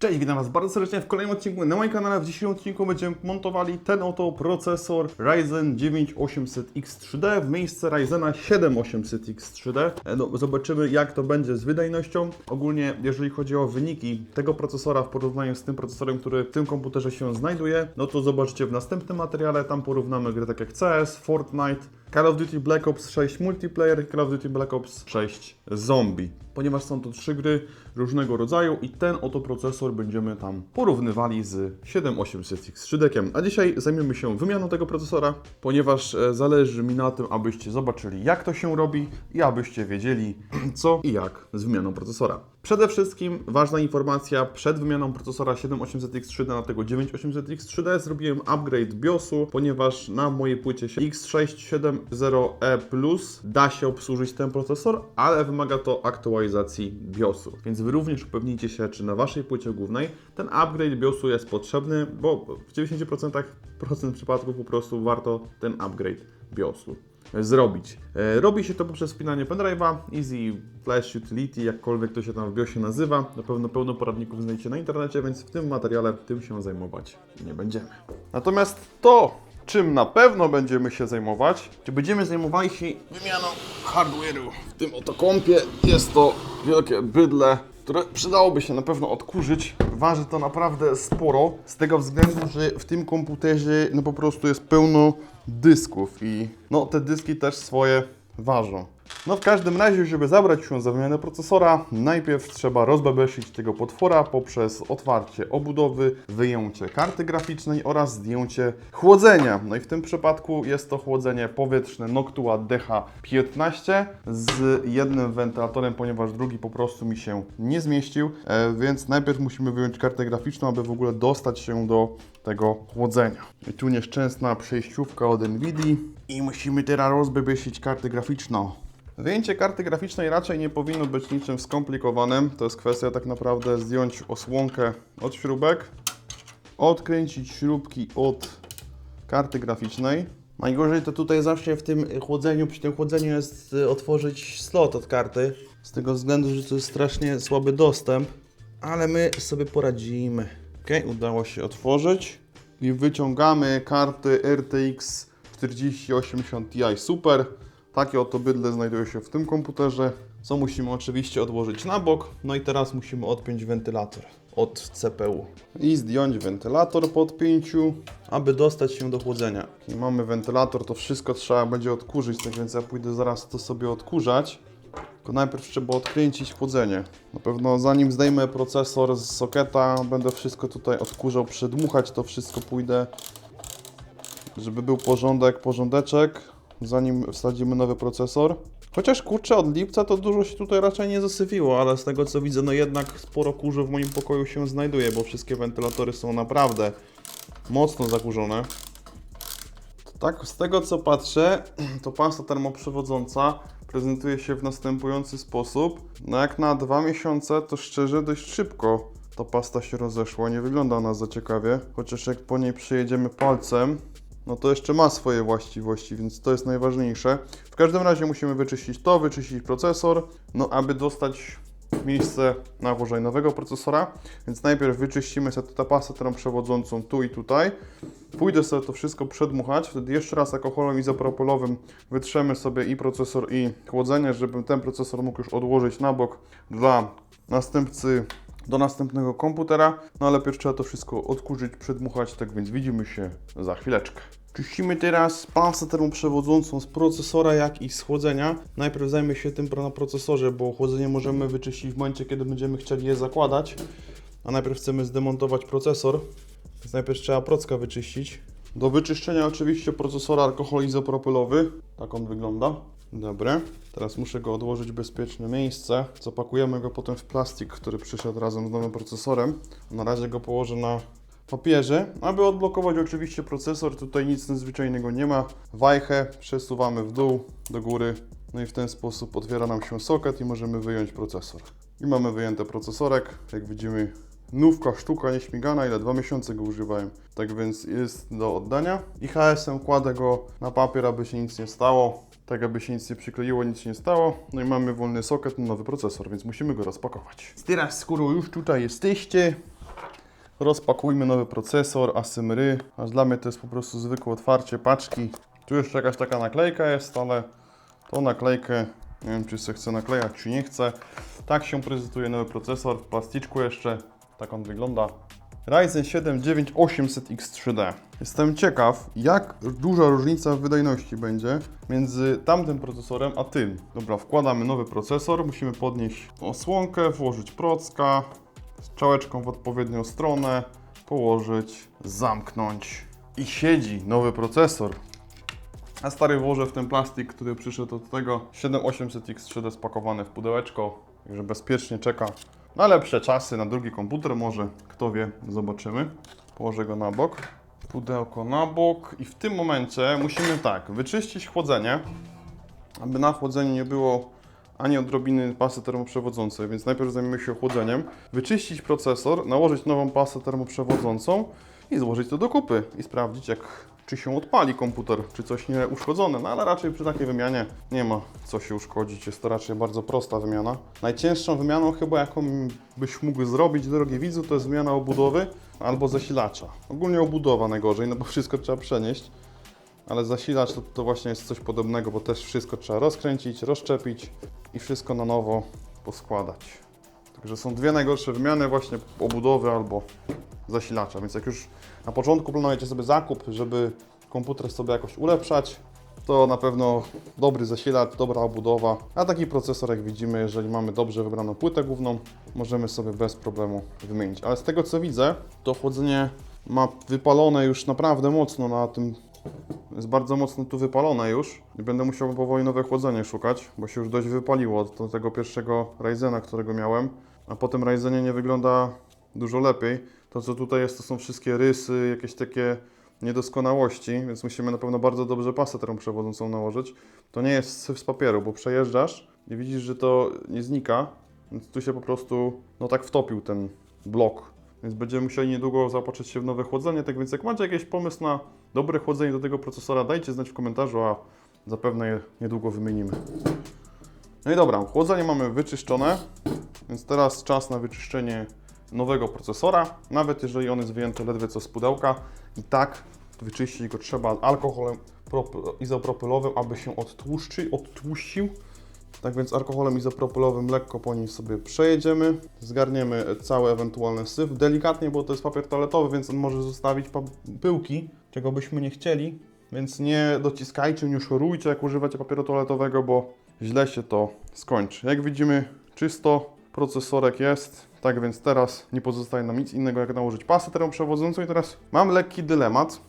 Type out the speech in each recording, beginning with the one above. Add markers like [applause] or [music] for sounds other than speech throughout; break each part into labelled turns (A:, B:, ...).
A: Cześć, witam Was bardzo serdecznie w kolejnym odcinku na moim kanale. W dzisiejszym odcinku będziemy montowali ten oto procesor Ryzen 9 800X3D w miejsce Ryzena 7 800X3D. E, No, zobaczymy jak to będzie z wydajnością. Ogólnie jeżeli chodzi o wyniki tego procesora w porównaniu z tym procesorem, który w tym komputerze się znajduje, no to zobaczcie w następnym materiale. Tam porównamy gry tak jak CS, Fortnite, Call of Duty Black Ops 6 Multiplayer, Call of Duty Black Ops 6 Zombie. Ponieważ są to trzy gry różnego rodzaju i ten oto procesor będziemy tam porównywali z 7800X3D. A dzisiaj zajmiemy się wymianą tego procesora, ponieważ e, zależy mi na tym, abyście zobaczyli jak to się robi i abyście wiedzieli [clears throat] co i jak z wymianą procesora. Przede wszystkim ważna informacja, przed wymianą procesora 7800X3D na tego 9800X3D zrobiłem upgrade BIOSu, ponieważ na mojej płycie X670E Plus da się obsłużyć ten procesor, ale wymaga to aktualizacji BIOSu. Więc Wy również upewnijcie się, czy na Waszej płycie głównej ten upgrade BIOSu jest potrzebny, bo w 90% procent przypadków po prostu warto ten upgrade BIOSu zrobić. E, Robi się to poprzez wpinanie pendrive'a, Easy Flash Utility, jakkolwiek to się tam w BIOSie nazywa. Na pewno pełno poradników znajdziecie na internecie, więc w tym materiale tym się zajmować nie będziemy. Natomiast to, czym na pewno będziemy się zajmować, czy będziemy zajmowali się wymianą hardware'u. W tym oto kompie jest to wielkie bydle, które przydałoby się na pewno odkurzyć. Waży to naprawdę sporo, z tego względu, że w tym komputerze no po prostu jest pełno dysków i no te dyski też swoje ważą. No w każdym razie, żeby zabrać się za wymianę procesora, najpierw trzeba rozbebeszyć tego potwora poprzez otwarcie obudowy, wyjęcie karty graficznej oraz zdjęcie chłodzenia. No i w tym przypadku jest to chłodzenie powietrzne Noctua DH15 z jednym wentylatorem, ponieważ drugi po prostu mi się nie zmieścił, e, więc najpierw musimy wyjąć kartę graficzną, aby w ogóle dostać się do tego chłodzenia. I tu nieszczęsna przejściówka od NVIDII i musimy teraz rozbebeszyć kartę graficzną. Wyjęcie karty graficznej raczej nie powinno być niczym skomplikowanym. To jest kwestia tak naprawdę zdjąć osłonkę od śrubek, odkręcić śrubki od karty graficznej. Najgorzej to tutaj zawsze w tym chłodzeniu, przy tym chłodzeniu jest y, otworzyć slot od karty. Z tego względu, że to jest strasznie słaby dostęp, ale my sobie poradzimy. Ok, udało się otworzyć. I wyciągamy karty RTX 4080 Ti Super. Takie oto bydle znajduje się w tym komputerze, co musimy oczywiście odłożyć na bok. No i teraz musimy odpiąć wentylator od CPU. I zdjąć wentylator po odpięciu, aby dostać się do chłodzenia. I mamy wentylator, to wszystko trzeba będzie odkurzyć, tak więc ja pójdę zaraz to sobie odkurzać. Tylko najpierw trzeba odkręcić chłodzenie. Na pewno zanim zdejmę procesor z soketa, będę wszystko tutaj odkurzał, przedmuchać to wszystko pójdę, żeby był porządek, porządeczek, zanim wsadzimy nowy procesor. Chociaż kurczę, od lipca to dużo się tutaj raczej nie zasypiło, ale z tego co widzę, no jednak sporo kurzu w moim pokoju się znajduje, bo wszystkie wentylatory są naprawdę mocno zakurzone. Tak, z tego co patrzę, [clears throat] to pasta termoprzewodząca prezentuje się w następujący sposób. No jak na dwa miesiące, to szczerze dość szybko ta pasta się rozeszła. Nie wygląda ona za ciekawie, chociaż jak po niej przejedziemy palcem, no to jeszcze ma swoje właściwości, więc to jest najważniejsze. W każdym razie musimy wyczyścić to, wyczyścić procesor, no aby dostać miejsce na włożenie nowego procesora, więc najpierw wyczyścimy sobie tę pastę termoprzewodzącą tu i tutaj. Pójdę sobie to wszystko przedmuchać, wtedy jeszcze raz alkoholem izopropylowym wytrzemy sobie i procesor i chłodzenie, żeby ten procesor mógł już odłożyć na bok dla następcy do następnego komputera, no ale najpierw trzeba to wszystko odkurzyć, przedmuchać, tak więc widzimy się za chwileczkę. Czyścimy teraz pastę termoprzewodzącą z procesora, jak i z chłodzenia. Najpierw zajmę się tym na procesorze, bo chłodzenie możemy wyczyścić w momencie, kiedy będziemy chcieli je zakładać. A najpierw chcemy zdemontować procesor, więc najpierw trzeba procka wyczyścić. Do wyczyszczenia oczywiście procesora alkohol izopropylowy. Tak on wygląda. Dobre. Teraz muszę go odłożyć w bezpieczne miejsce. Zapakujemy go potem w plastik, który przyszedł razem z nowym procesorem. Na razie go położę na papierze. Aby odblokować oczywiście procesor, tutaj nic nadzwyczajnego nie ma. Wajchę przesuwamy w dół, do góry. No i w ten sposób otwiera nam się soket i możemy wyjąć procesor. I mamy wyjęty procesorek. Jak widzimy, nówka, sztuka nieśmigana, ile dwa miesiące go używałem. Tak więc jest do oddania. I HSM kładę go na papier, aby się nic nie stało. Tak, aby się nic nie przykleiło, nic się nie stało. No i mamy wolny soket, nowy procesor, więc musimy go rozpakować. Teraz, skoro już tutaj jesteście, Rozpakujmy nowy procesor Asymry, aż dla mnie to jest po prostu zwykłe otwarcie paczki. Tu jeszcze jakaś taka naklejka jest, ale tą naklejkę nie wiem czy się chce naklejać, czy nie chce. Tak się prezentuje nowy procesor w plasticzku jeszcze. Tak on wygląda. Ryzen 7 9800X3D. Jestem ciekaw, jak duża różnica w wydajności będzie między tamtym procesorem a tym. Dobra, wkładamy nowy procesor, musimy podnieść osłonkę, włożyć procka, strzałeczką w odpowiednią stronę, położyć, zamknąć i siedzi nowy procesor. A stary włożę w ten plastik, który przyszedł od tego 7800X3D spakowany w pudełeczko, także bezpiecznie czeka na lepsze czasy, na drugi komputer może, kto wie, zobaczymy. Położę go na bok, pudełko na bok i w tym momencie musimy tak, wyczyścić chłodzenie, aby na chłodzeniu nie było ani odrobiny pasy termoprzewodzącej, więc najpierw zajmiemy się chłodzeniem, wyczyścić procesor, nałożyć nową pasę termoprzewodzącą i złożyć to do kupy i sprawdzić jak czy się odpali komputer, czy coś nie uszkodzone, no ale raczej przy takiej wymianie nie ma co się uszkodzić, jest to raczej bardzo prosta wymiana. Najcięższą wymianą chyba jaką byś mógł zrobić, drogi widzu, to jest wymiana obudowy albo zasilacza. Ogólnie obudowa najgorzej, no bo wszystko trzeba przenieść, ale zasilacz to, to właśnie jest coś podobnego, bo też wszystko trzeba rozkręcić, rozszczepić i wszystko na nowo poskładać. Także są dwie najgorsze wymiany, właśnie obudowy albo zasilacza, więc jak już na początku planujecie sobie zakup, żeby komputer sobie jakoś ulepszać, to na pewno dobry zasilacz, dobra obudowa, a taki procesor jak widzimy, jeżeli mamy dobrze wybraną płytę główną, możemy sobie bez problemu wymienić. Ale z tego co widzę, to chłodzenie ma wypalone już naprawdę mocno na tym jest bardzo mocno tu wypalone już i będę musiał powoli nowe chłodzenie szukać, bo się już dość wypaliło od tego pierwszego Ryzena, którego miałem, a po tym Ryzenie nie wygląda dużo lepiej. To co tutaj jest, to są wszystkie rysy, jakieś takie niedoskonałości, więc musimy na pewno bardzo dobrze pasę termoprzewodzącą nałożyć. To nie jest syf z papieru, bo przejeżdżasz i widzisz, że to nie znika, więc tu się po prostu, no tak wtopił ten blok. Więc będziemy musieli niedługo zaopatrzyć się w nowe chłodzenie, tak więc jak macie jakiś pomysł na dobre chłodzenie do tego procesora, dajcie znać w komentarzu, a zapewne je niedługo wymienimy. No i dobra, chłodzenie mamy wyczyszczone, więc teraz czas na wyczyszczenie nowego procesora, nawet jeżeli on jest wyjęty ledwie co z pudełka, i tak wyczyścić go trzeba alkoholem prop- izopropylowym, aby się odtłuszczy, odtłuścił. Tak więc alkoholem izopropylowym lekko po nim sobie przejedziemy, zgarniemy cały ewentualny syf, delikatnie, bo to jest papier toaletowy, więc on może zostawić pyłki, czego byśmy nie chcieli, więc nie dociskajcie, nie szorujcie jak używacie papieru toaletowego, bo źle się to skończy. Jak widzimy, czysto procesorek jest, tak więc teraz nie pozostaje nam nic innego jak nałożyć pasę termoprzewodzącą i teraz mam lekki dylemat,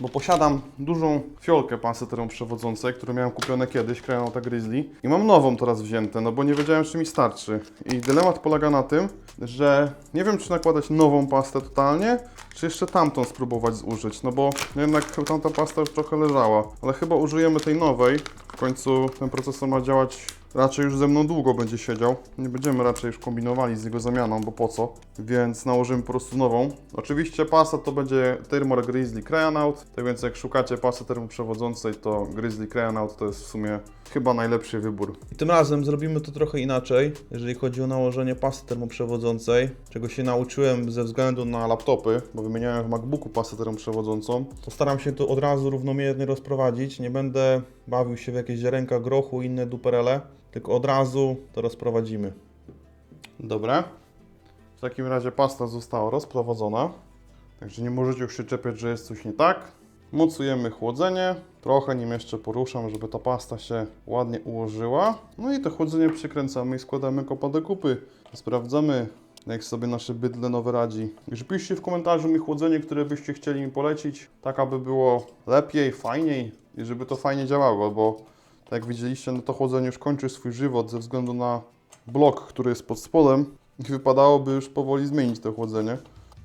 A: bo posiadam dużą fiolkę pasy termoprzewodzącej, które miałem kupione kiedyś, Krajanota Grizzly i mam nową teraz wziętę, no bo nie wiedziałem czy mi starczy. I dylemat polega na tym, że nie wiem czy nakładać nową pastę totalnie, czy jeszcze tamtą spróbować zużyć, no bo jednak tamta pasta już trochę leżała, ale chyba użyjemy tej nowej, w końcu ten procesor ma działać raczej już ze mną długo będzie siedział. Nie będziemy raczej już kombinowali z jego zamianą, bo po co? Więc nałożymy po prostu nową. Oczywiście pasa to będzie Thermor Grizzly Crayanaut, tak więc jak szukacie pasy termoprzewodzącej, to Grizzly Crayanaut to jest w sumie chyba najlepszy wybór.
B: I tym razem zrobimy to trochę inaczej, jeżeli chodzi o nałożenie pasy termoprzewodzącej, czego się nauczyłem ze względu na laptopy, bo wymieniałem w MacBooku pasę termoprzewodzącą. Postaram się to od razu równomiernie rozprowadzić, nie będę bawił się w jakieś ziarenka grochu i inne duperele, tylko od razu to rozprowadzimy.
A: Dobra. W takim razie pasta została rozprowadzona. Także nie możecie już się czepiać, że jest coś nie tak. Mocujemy chłodzenie. Trochę nim jeszcze poruszam, żeby ta pasta się ładnie ułożyła. No i to chłodzenie przykręcamy i składamy kopa do kupy. Sprawdzamy, jak sobie nasze bydle nowe radzi. Także piszcie w komentarzu mi chłodzenie, które byście chcieli mi polecić. Tak, aby było lepiej, fajniej i żeby to fajnie działało, bo jak widzieliście, no to chłodzenie już kończy swój żywot ze względu na blok, który jest pod spodem i wypadałoby już powoli zmienić to chłodzenie.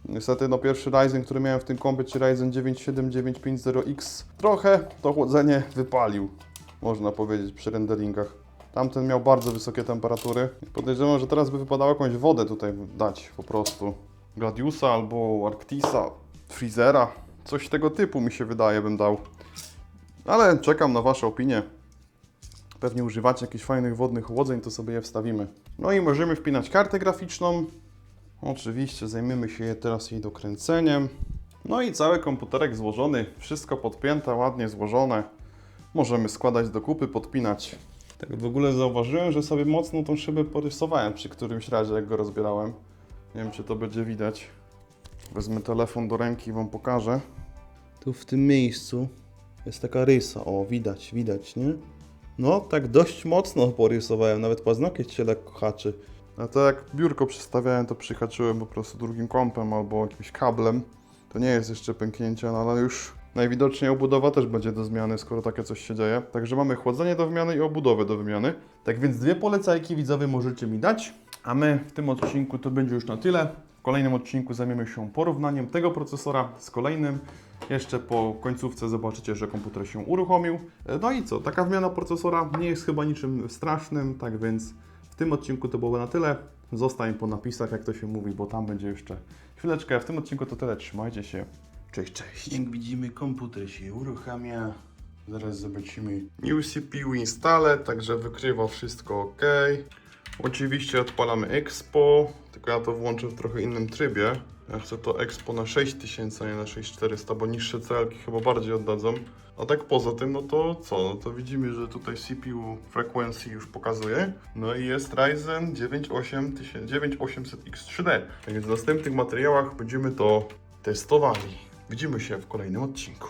A: Niestety no pierwszy Ryzen, który miałem w tym kompie, czyli Ryzen 9 7950X, trochę to chłodzenie wypalił, można powiedzieć, przy renderingach. Tamten miał bardzo wysokie temperatury. Podejrzewam, że teraz by wypadało jakąś wodę tutaj dać po prostu. Gladiusa albo Arctisa, Freezera, coś tego typu mi się wydaje bym dał. Ale czekam na Wasze opinie. Pewnie używacie jakichś fajnych wodnych chłodzeń, to sobie je wstawimy. No i możemy wpinać kartę graficzną. Oczywiście zajmiemy się je teraz jej dokręceniem. No i cały komputerek złożony, wszystko podpięte, ładnie złożone. Możemy składać do kupy, podpinać. Tak w ogóle zauważyłem, że sobie mocno tą szybę porysowałem przy którymś razie, jak go rozbierałem. Nie wiem, czy to będzie widać. Wezmę telefon do ręki i Wam pokażę.
B: Tu w tym miejscu jest taka rysa. O, widać, widać, nie? No, tak dość mocno porysowałem, nawet paznokieć się lekko haczy.
A: A to jak biurko przestawiałem, to przyhaczyłem po prostu drugim kąpem albo jakimś kablem. To nie jest jeszcze pęknięcie, no ale już najwidoczniej obudowa też będzie do zmiany, skoro takie coś się dzieje. Także mamy chłodzenie do wymiany i obudowę do wymiany. Tak więc dwie polecajki widzowie możecie mi dać. A my w tym odcinku to będzie już na tyle. W kolejnym odcinku zajmiemy się porównaniem tego procesora z kolejnym. Jeszcze po końcówce zobaczycie, że komputer się uruchomił. No i co, taka wymiana procesora nie jest chyba niczym strasznym, tak więc w tym odcinku to było na tyle. Zostań po napisach, jak to się mówi, bo tam będzie jeszcze chwileczkę. W tym odcinku to tyle. Trzymajcie się. Cześć, cześć. Jak widzimy, komputer się uruchamia. Zaraz zobaczymy. New CPU installe, także wykrywa wszystko ok. Oczywiście odpalamy Expo, tylko ja to włączę w trochę innym trybie. Ja chcę to Expo na 6000, a nie na 6400, bo niższe celki chyba bardziej oddadzą. A tak poza tym, no to co? No to widzimy, że tutaj CPU frequency już pokazuje. No i jest Ryzen 9800 9800X3D. Tak więc w następnych materiałach będziemy to testowali. Widzimy się w kolejnym odcinku.